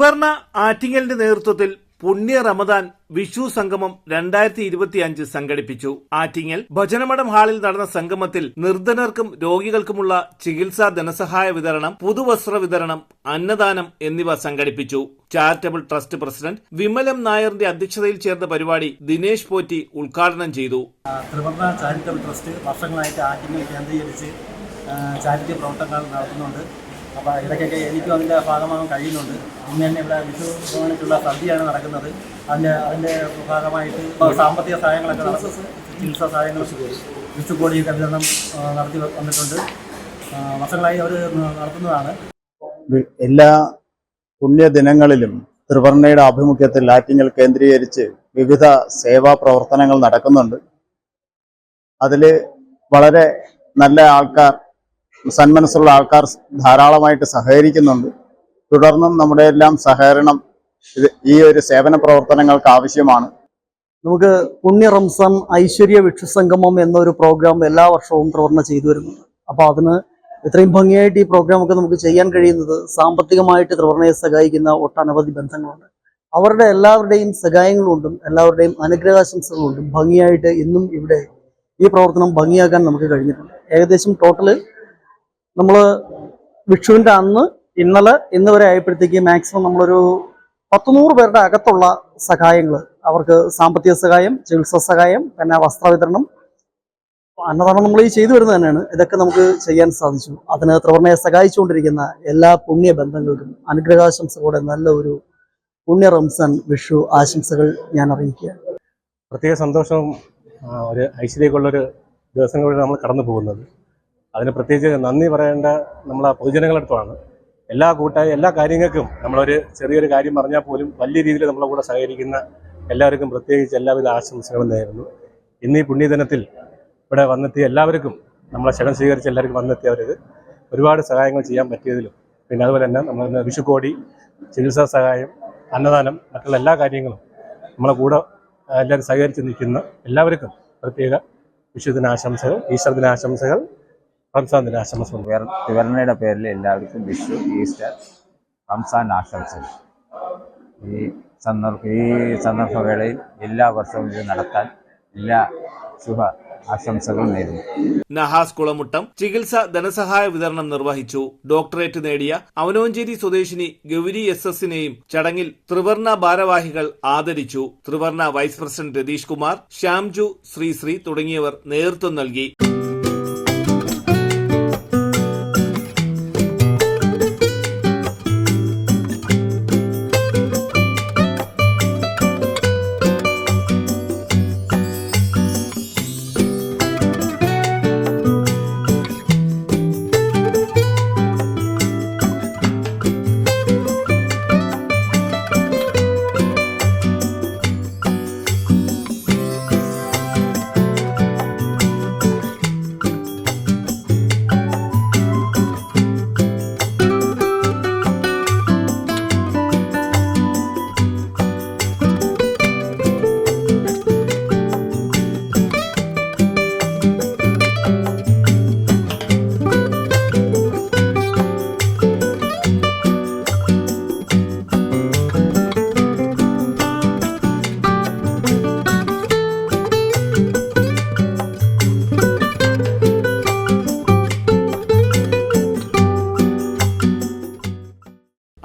ത്രിവർണ ആറ്റിങ്ങലിന്റെ നേതൃത്വത്തിൽ പുണ്യ റമദാൻ വിഷു സംഗമം രണ്ടായിരത്തി ഇരുപത്തിയഞ്ച് സംഘടിപ്പിച്ചു. ആറ്റിങ്ങൽ ഭജനമഠം ഹാളിൽ നടന്ന സംഗമത്തിൽ നിർധനർക്കും രോഗികൾക്കുമുള്ള ചികിത്സാ ധനസഹായ വിതരണം പുതുവസ്ത്ര വിതരണം അന്നദാനം എന്നിവ സംഘടിപ്പിച്ചു. ചാരിറ്റബിൾ ട്രസ്റ്റ് പ്രസിഡന്റ് വിമലം നായറിന്റെ അധ്യക്ഷതയിൽ ചേർന്ന പരിപാടി ദിനേശ് പോറ്റി ഉദ്ഘാടനം ചെയ്തു. ത്രിവർണ ചാരിറ്റബിൾ ട്രസ്റ്റ് വർഷങ്ങളായിട്ട് ആറ്റിങ്ങൽ കേന്ദ്രീകരിച്ച് ചാരിറ്റി പ്രവർത്തനങ്ങൾ നടത്തുന്നുണ്ട്. അപ്പോൾ ഇടയ്ക്കൊക്കെ എനിക്കും അതിന്റെ ഭാഗമാകാൻ കഴിയുന്നുണ്ട്. ഇന്ന് തന്നെ ഇവിടെ വിഷു ഭവനത്തിലുള്ള സദ്യയാണ് നടക്കുന്നത്. അതിന്റെ അതിന്റെ ഭാഗമായിട്ട് സാമ്പത്തിക സഹായങ്ങളൊക്കെ നടത്തും ചികിത്സാ സഹായങ്ങൾ വിഷുക്കോടിയൊക്കെ വിതരണം നടത്തി വന്നിട്ടുണ്ട്. വർഷങ്ങളായി അവർ നടത്തുന്നതാണ്. എല്ലാ പുണ്യദിനങ്ങളിലും ത്രിവർണയുടെ ആഭിമുഖ്യത്തിൽ ആറ്റിങ്ങൽ കേന്ദ്രീകരിച്ച് വിവിധ സേവാ പ്രവർത്തനങ്ങൾ നടക്കുന്നുണ്ട്. അതിൽ വളരെ നല്ല ആൾക്കാർ സന്മനസ്സുള്ള ആൾക്കാർ ധാരാളമായിട്ട് സഹകരിക്കുന്നുണ്ട്. തുടർന്നും നമ്മുടെ എല്ലാം സഹകരണം ഇത് ഈ ഒരു സേവന പ്രവർത്തനങ്ങൾക്ക് ആവശ്യമാണ്. നമുക്ക് പുണ്യ റംസാൻ ഐശ്വര്യ വിക്ഷുസംഗമം സംഗമം എന്നൊരു പ്രോഗ്രാം എല്ലാ വർഷവും പ്രവർത്തനം ചെയ്തു വരുന്നുണ്ട്. അപ്പോൾ അതിന് ഇത്രയും ഭംഗിയായിട്ട് ഈ പ്രോഗ്രാം ഒക്കെ നമുക്ക് ചെയ്യാൻ കഴിയുന്നത് സാമ്പത്തികമായിട്ട് ത്രിവർണയെ സഹായിക്കുന്ന ഒട്ടനവധി ബന്ധങ്ങളുണ്ട്. അവരുടെ എല്ലാവരുടെയും സഹായങ്ങളുണ്ടും എല്ലാവരുടെയും അനുഗ്രഹാശംസകളുണ്ടും ഭംഗിയായിട്ട് ഇന്നും ഇവിടെ ഈ പ്രവർത്തനം ഭംഗിയാക്കാൻ നമുക്ക് കഴിഞ്ഞിട്ടുണ്ട്. ഏകദേശം ടോട്ടൽ നമ്മൾ വിഷുവിന്റെ അന്ന് ഇന്നലെ ഇന്ന് വരെ ആയപ്പോഴത്തേക്ക് മാക്സിമം നമ്മളൊരു പത്തുനൂറ് പേരുടെ അകത്തുള്ള സഹായങ്ങൾ അവർക്ക് സാമ്പത്തിക സഹായം ചികിത്സാ സഹായം പിന്നെ വസ്ത്രവിതരണം അന്നദാനം നമ്മൾ ഈ ചെയ്തു വരുന്നത് തന്നെയാണ്. ഇതൊക്കെ നമുക്ക് ചെയ്യാൻ സാധിച്ചു. അതിന് ത്രിവർണയെ സഹായിച്ചുകൊണ്ടിരിക്കുന്ന എല്ലാ പുണ്യ ബന്ധങ്ങൾക്കും അനുഗ്രഹാശംസകളോടെ നല്ല ഒരു പുണ്യ റംസാൻ വിഷു ആശംസകൾ ഞാൻ അറിയിക്കുക പ്രത്യേക സന്തോഷവും ഒരു ഐശ്വര്യക്കുള്ളൊരു ദിവസങ്ങളിലൂടെ നമ്മൾ കടന്നു പോകുന്നത് അതിന് പ്രത്യേകിച്ച് നന്ദി പറയേണ്ട നമ്മളെ പൊതുജനങ്ങളടുത്താണ് എല്ലാ കൂട്ടായ എല്ലാ കാര്യങ്ങൾക്കും നമ്മളൊരു ചെറിയൊരു കാര്യം പറഞ്ഞാൽ പോലും വലിയ രീതിയിൽ നമ്മളെ കൂടെ സഹകരിക്കുന്ന എല്ലാവർക്കും പ്രത്യേകിച്ച് എല്ലാവിധ ആശംസകളും നേരുന്നു. ഇന്ന് ഈ പുണ്യദിനത്തിൽ ഇവിടെ വന്നെത്തിയ എല്ലാവർക്കും നമ്മളെ ക്ഷണം സ്വീകരിച്ച് എല്ലാവർക്കും വന്നെത്തിയവർക്ക് ഒരുപാട് സഹായങ്ങൾ ചെയ്യാൻ പറ്റിയതിലും പിന്നെ അതുപോലെ തന്നെ നമ്മൾ വിഷുക്കോടി ചികിത്സാ സഹായം അന്നദാനം മറ്റുള്ള എല്ലാ കാര്യങ്ങളും നമ്മളെ കൂടെ എല്ലാവരും സഹകരിച്ച് നിൽക്കുന്ന എല്ലാവർക്കും പ്രത്യേക വിഷുദിനാശംസകൾ ഈശ്വര ദിനാശംസകൾ റംസാൻ ദിനാശംസ തിവർണയുടെ പേരിൽ എല്ലാവർക്കും വിഷു ഈസ്റ്റർ റംസാൻ ആശംസകൾ. ഈ സന്ദർഭ ഈ സന്ദർഭവേളയിൽ എല്ലാ വർഷവും ഇത് നടത്താൻ എല്ലാ ശുഭ ആശംസകളും നേരുന്നു. നഹാസ് കുളമുട്ടം ചികിത്സ ധനസഹായ വിതരണം നിർവഹിച്ചു ഡോക്ടറേറ്റ് നേടിയ അവനോഞ്ചേരി സ്വദേശിനി ഗൗരി എസ് എസിനെയും ചടങ്ങിൽ ത്രിവർണ ഭാരവാഹികൾ ആദരിച്ചു. ത്രിവർണ വൈസ് പ്രസിഡന്റ് രതീഷ് കുമാർ ശ്യാംജു ശ്രീശ്രീ തുടങ്ങിയവർ നേതൃത്വം നൽകി.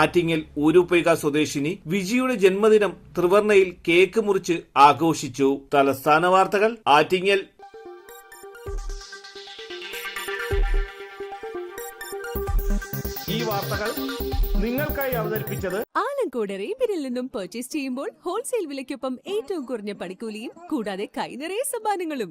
ആറ്റിങ്ങൽ ഊരുപൈക സ്വദേശിനി വിജിയുടെ ജന്മദിനം ത്രിവർണയിൽ കേക്ക് മുറിച്ച് ആഘോഷിച്ചു. തലസ്ഥാന വാർത്തകൾ ആറ്റിങ്ങൽ. ഈ വാർത്തകൾ നിങ്ങൾക്കായി അവതരിപ്പിച്ചത് ആലങ്കോട് റേബിനിൽ നിന്നും പർച്ചേസ് ചെയ്യുമ്പോൾ ഹോൾസെയിൽ വിലയ്ക്കൊപ്പം ഏറ്റവും കുറഞ്ഞ പണിക്കൂലിയും കൂടാതെ കൈനിറയ സമ്മാനങ്ങളും.